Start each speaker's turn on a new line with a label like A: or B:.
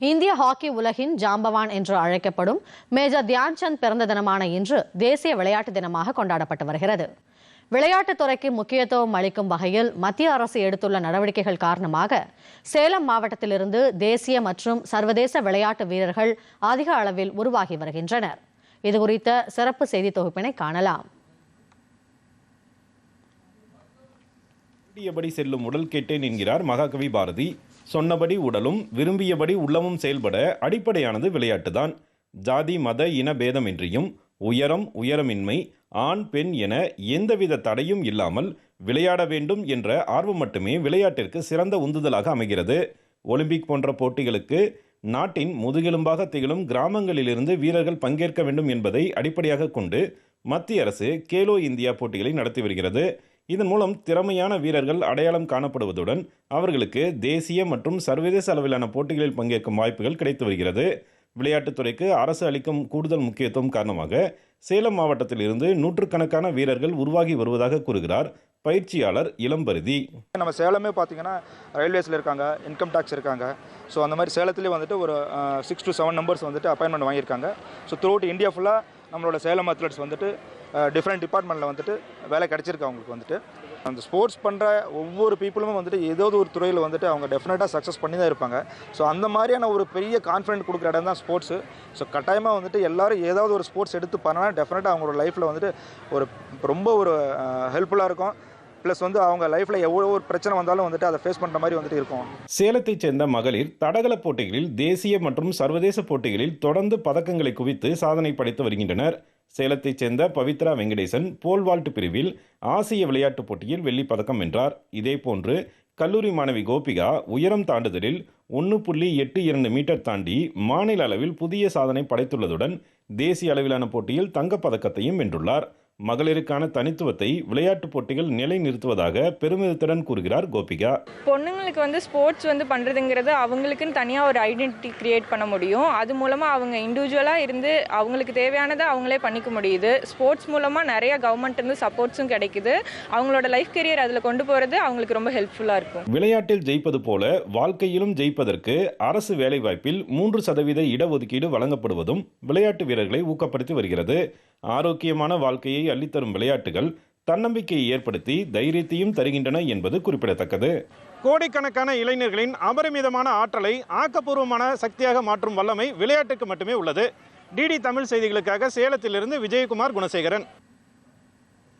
A: இந்திய ஹாக்கி உலகின் ஜாம்பவான் என்று அழைக்கப்படும் மேஜர் தியான்சந்த் பிறந்த தினமான இன்று தேசிய விளையாட்டு தினமாக கொண்டாடப்பட்டு வருகிறது. விளையாட்டுத் துறைக்கு முக்கியத்துவம் அளிக்கும் வகையில் மத்திய அரசு எடுத்துள்ள நடவடிக்கைகள் காரணமாக சேலம் மாவட்டத்திலிருந்து தேசிய மற்றும் சர்வதேச விளையாட்டு வீரர்கள் அதிக அளவில் உருவாகி வருகின்றனர். இதுகுறித்த சிறப்பு செய்தி தொகுப்பினை காணலாம்.
B: செல்லும் உடல் கேட்டேன் என்கிறார் மகாகவி பாரதி. சொன்னபடி உடலும் விரும்பியபடி உள்ளமும் செயல்பட அடிப்படையானது விளையாட்டுதான். ஜாதி மத இன பேதமின்றியும் உயரம் உயரமின்மை ஆண் பெண் என எந்தவித தடையும் இல்லாமல் விளையாட வேண்டும் என்ற ஆர்வம் மட்டுமே விளையாட்டிற்கு சிறந்த உந்துதலாக அமைகிறது. ஒலிம்பிக் போன்ற போட்டிகளுக்கு நாட்டின் முதுகெலும்பாக திகழும் கிராமங்களிலிருந்து வீரர்கள் பங்கேற்க வேண்டும் என்பதை அடிப்படையாக கொண்டு மத்திய அரசு கேலோ இந்தியா போட்டிகளை நடத்தி வருகிறது. இதன் மூலம் திறமையான வீரர்கள் அடையாளம் காணப்படுவதுடன் அவர்களுக்கு தேசிய மற்றும் சர்வதேச அளவிலான போட்டிகளில் பங்கேற்கும் வாய்ப்புகள் கிடைத்து வருகிறது. விளையாட்டுத்துறைக்கு அரசு அளிக்கும் கூடுதல் முக்கியத்துவம் காரணமாக சேலம் மாவட்டத்தில் இருந்து நூற்றுக்கணக்கான வீரர்கள் உருவாகி வருவதாக கூறுகிறார் பயிற்சியாளர் இளம்பருதி.
C: நம்ம சேலமே பார்த்தீங்கன்னா ரயில்வேஸில் இருக்காங்க இன்கம் டேக்ஸ் இருக்காங்க. ஸோ அந்த மாதிரி சேலத்துலேயே வந்துட்டு ஒரு சிக்ஸ் டு செவன் நம்பர்ஸ் வந்துட்டு அப்பாயின்மெண்ட் வாங்கியிருக்காங்க. ஸோ த்ரூ அவுட் இந்தியா ஃபுல்லாக நம்மளோட சேலம் அத்லெட்ஸ் வந்துட்டு டிஃப்ரெண்ட் டிபார்ட்மெண்ட்டில் வந்துட்டு வேலை கிடச்சிருக்கு அவங்களுக்கு வந்துட்டு. அந்த ஸ்போர்ட்ஸ் பண்ணுற ஒவ்வொரு பீப்புளுமே வந்துட்டு ஏதாவது ஒரு துறையில் வந்துட்டு அவங்க டெஃபினட்டாக சக்ஸஸ் பண்ணி தான் இருப்பாங்க. ஸோ அந்த மாதிரியான ஒரு பெரிய கான்ஃபிடென்ட் கொடுக்குற இடம் தான் ஸ்போர்ட்ஸு ஸோ கட்டாயமாக வந்துட்டு எல்லோரும் ஏதாவது ஒரு ஸ்போர்ட்ஸ் எடுத்து பண்ணால் டெஃபினட்டாக அவங்களோட லைஃப்பில் வந்துட்டு ஒரு ரொம்ப ஒரு ஹெல்ப்ஃபுல்லாக இருக்கும். ப்ளஸ் வந்து அவங்க லைஃப்பில் எவ்வளோ ஒரு பிரச்சனை வந்தாலும் வந்துட்டு அதை ஃபேஸ் பண்ணுற மாதிரி வந்துட்டு இருக்கும்.
B: சேலத்தைச் சேர்ந்த மகளிர் தடகள போட்டிகளில் தேசிய மற்றும் சர்வதேச போட்டிகளில் தொடர்ந்து பதக்கங்களை குவித்து சாதனை படைத்து வருகின்றனர். சேலத்தைச் சேர்ந்த பவித்ரா வெங்கடேசன் போல் வால்ட் பிரிவில் ஆசிய விளையாட்டுப் போட்டியில் வெள்ளிப் பதக்கம் வென்றார். இதேபோன்று கல்லூரி மாணவி கோபிகா உயரம் தாண்டுதலில் ஒன்று புள்ளி எட்டு இரண்டு மீட்டர் தாண்டி மாநில அளவில் புதிய சாதனை படைத்துள்ளதுடன் தேசிய அளவிலான போட்டியில் தங்கப் பதக்கத்தையும் வென்றுள்ளார். மகளிருக்கான தனித்துவத்தை விளையாட்டுப் போட்டிகள் நிலைநிறுத்துவதாக பெருமிதத்துடன் கூறுகிறார் கோபிகா.
D: பொண்ணுங்களுக்கு வந்து ஸ்போர்ட்ஸ் வந்து பண்ணுறதுங்கிறது அவங்களுக்குன்னு தனியாக ஒரு ஐடென்டிட்டி க்ரியேட் பண்ண முடியும். அது மூலமாக அவங்க இண்டிவிஜுவலாக இருந்து அவங்களுக்கு தேவையானதை அவங்களே பண்ணிக்க முடியுது. ஸ்போர்ட்ஸ் மூலமாக நிறைய கவர்மெண்ட் இருந்து சப்போர்ட்ஸும் கிடைக்குது. அவங்களோட லைஃப் கெரியர் அதில் கொண்டு போகிறது அவங்களுக்கு ரொம்ப ஹெல்ப்ஃபுல்லாக இருக்கும்.
B: விளையாட்டில் ஜெயிப்பது போல வாழ்க்கையிலும் ஜெயிப்பதற்கு அரசு வேலைவாய்ப்பில் மூன்று சதவீத இடஒதுக்கீடு வழங்கப்படுவதும் விளையாட்டு வீரர்களை ஊக்கப்படுத்தி வருகிறது. ஆரோக்கியமான வாழ்க்கையை அள்ளித்தரும் விளையாட்டுகள் தன்னம்பிக்கையை ஏற்படுத்தி தைரியத்தையும் தருகின்றன என்பது குறிப்பிடத்தக்கது.
E: கோடிக்கணக்கான இளைஞர்களின் அபரிமிதமான ஆற்றலை ஆக்கப்பூர்வமான சக்தியாக மாற்றும் வல்லமை விளையாட்டுக்கு மட்டுமே உள்ளது. டிடி தமிழ் செய்திகளுக்காக சேலத்திலிருந்து விஜயகுமார் குணசேகரன்.